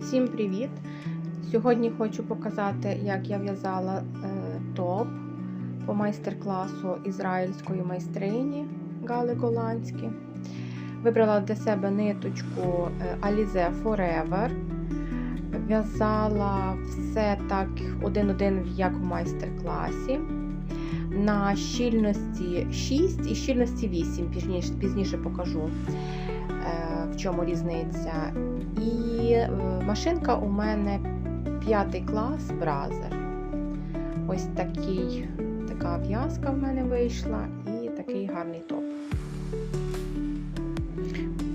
Всім привіт! Сьогодні хочу показати, як я в'язала е, топ по майстер-класу ізраїльської майстрині Гали Голландські. Вибрала для себе ниточку е, Alize Forever. В'язала все так один-один, як в майстер-класі. На щільності 6 і щільності 8, пізніше, пізніше покажу, в чому різниця. І е, машинка у мене п'ятий клас бразер. Ось такий, така в'язка в мене вийшла і такий гарний топ.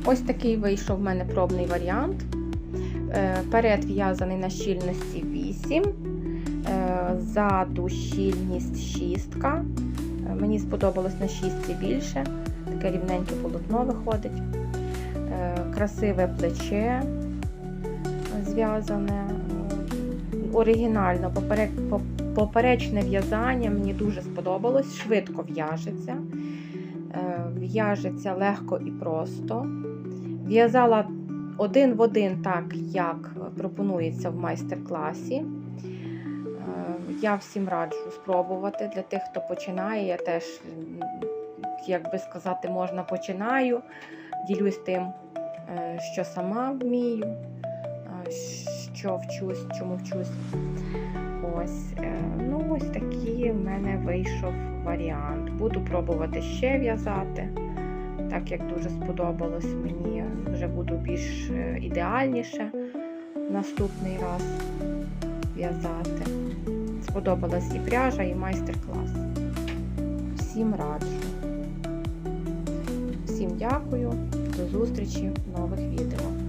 Ось такий вийшов в мене пробний варіант. Е, Перед в'язаний на щільності 8, е, ззаду щільність 6. Е, Мені сподобалось на 6 більше, таке рівненьке полотно виходить. Е, Красиве плече зв'язане, оригінально, поперечне в'язання мені дуже сподобалось, швидко в'яжеться, Е, в'яжеться легко і просто. В'язала один в один так, як пропонується в майстер-класі. Е, Я всім раджу спробувати для тих, хто починає. Я теж, м, як би сказати, можна починаю. Ділюсь тим, е, що сама вмію, е, що вчусь, чому вчусь. Ось, е, ну, ось такий в мене вийшов варіант. Буду пробувати ще в'язати, так як дуже сподобалось мені. Вже буду більш ідеальніше наступний раз в'язати. Сподобалась і пряжа, і майстер-клас. Всім раджу. Дякую, до зустрічі в нових відео.